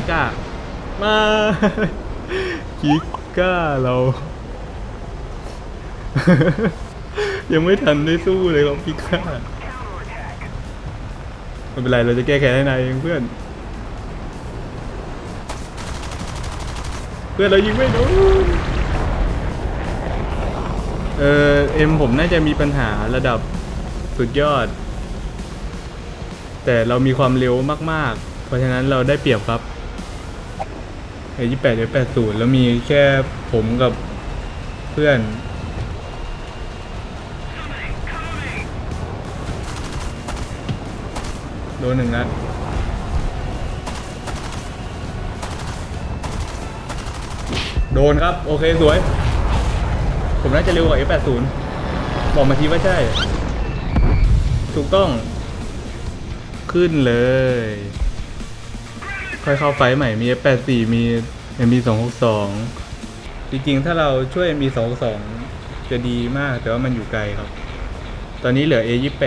ปิก้า มาปิก้าเรา ยังไม่ทันได้สู้เลยครับปิก้าไม่เป็นไรเราจะแก้แค้นให้นายเองเพื่อน เพื่อนเรายิงไม่โดนเออเอ็มผมน่าจะมีปัญหาระดับสุดยอด แต่เรามีความเร็วมาก ๆ เพราะฉะนั้นเราได้เปรียบครับ ยี่แปดไอ้แปดศูนย์แล้วมีแค่ผมกับเพื่อน โดนหนึ่งนัดโดนครับ โอเค สวย ผมน่าจะเร็วกว่า F80 บอกมาทีว่าใช่ ถูกต้อง ขึ้นเลย ค่อยเข้าไฟใหม่มี F84 มี MB262 จริงๆ ถ้าเราช่วย MB262 จะดีมาก แต่ว่ามันอยู่ไกลครับ ตอนนี้เหลือ A28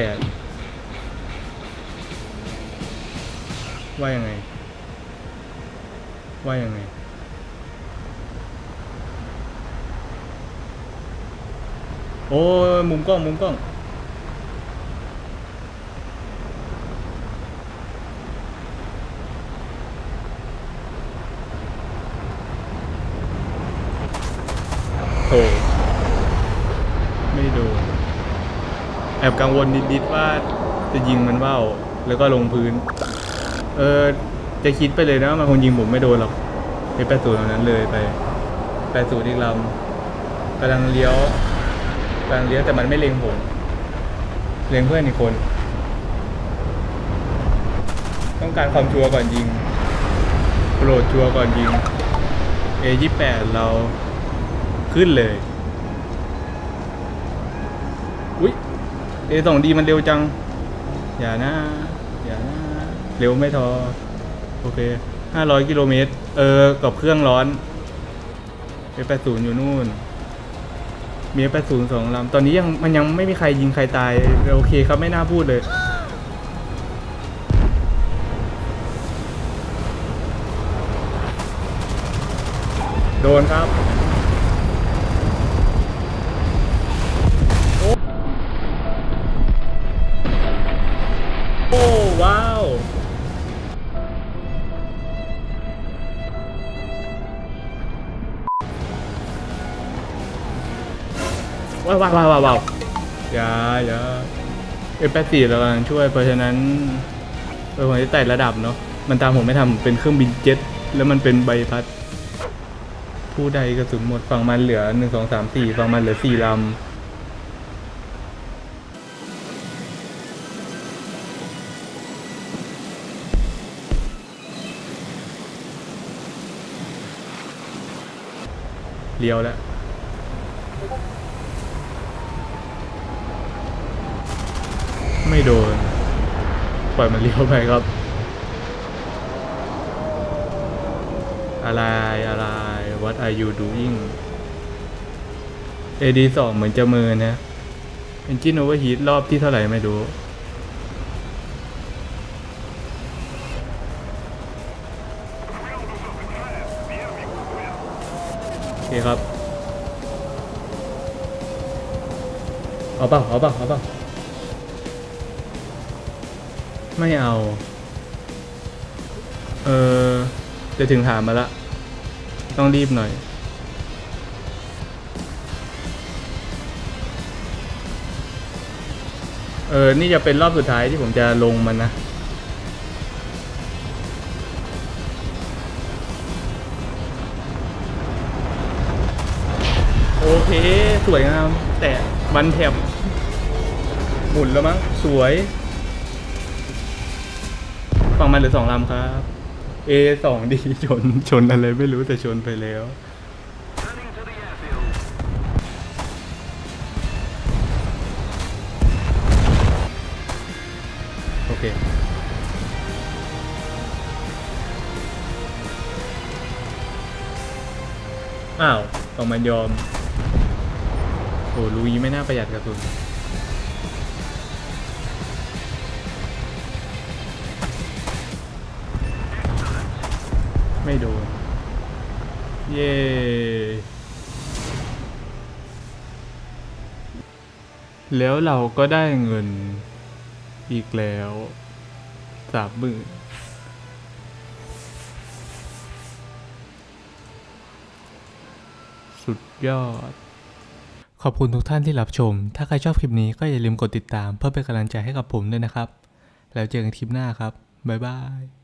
ว่ายังไง ว่ายังไง โอ้ มุมกล้อง มุมกล้อง โถไม่โดนแอบกังวลนิดๆว่าจะยิงมันว่าแล้วก็ลงพื้น เออ จะคิดไปเลยนะว่ามันคงยิงผมไม่โดนหรอกไอ้แปดศูตรนั้นเลยไปแปดศูนย์อีกลำกำลังเลี้ยวกำลังเลี้ยวแต่มันไม่เล็งผมเล็งเพื่อนอีกคน ต้องการความชัวร์ก่อนยิงโปรดชัวร์ก่อนยิง A ยี่แปดเรา ขึ้นเลย อุ๊ย A สองดีมันเร็วจัง อย่านะ อย่านะ เร็วไม่ทอ โอเคห้าร้อยกิโลเมตร เออ กับเครื่องร้อน F80 อยู่นู่น มี F80 สองลำ ตอนนี้ยังมันยังไม่มีใครยิงใครตาย โอเคครับไม่น่าพูดเลยโดนครับ ว้าวว้าวว้าวว้าวอย่าอย่าเอฟแปดสี่เรากำลังช่วย เพราะฉะนั้นเออผมจะไต่ระดับเนาะมันตามผมไม่ทำเป็นเครื่องบินเจ็ต แล้วมันเป็นใบพัด ผู้ใดกระสุนหมดฝั่งมันเหลือหนึ่งสองสามสี่ฝั่งมันเหลือสี่ลำเลี้ยวแล้ว ไม่โดน ปล่อยมันเลี้ยวไปครับ อะไรอะไร what are you doing AD สองเหมือนจะมินนะ Engine overheat รอบที่เท่าไหร่ไม่รู้โอเคครับ เอาเปล่าเอาเปล่าเอาเปล่า ไม่เอา เออจะถึงถามมาละ ต้องรีบหน่อย เออ นี่จะเป็นรอบสุดท้ายที่ผมจะลงมันนะ โอเค สวยงาม แต่วันแถบหมุนแล้วมั้ง สวย ฝั่งมันหลือสองลำครับ A สองดีชนชนอะไรไม่รู้แต่ชนไปแล้ว โอเค อ้าวต้องมันยอม โอ้ลุยไม่น่าประหยัดกระสุน ไม่โดน เย้แล้วเราก็ได้เงินอีกแล้วสามหมื่นสุดยอด ขอบคุณทุกท่านที่รับชม ถ้าใครชอบคลิปนี้ก็อย่าลืมกดติดตามเพื่อเป็นกำลังใจให้กับผมด้วยนะครับ แล้วเจอกันคลิปหน้าครับ บ๊ายบาย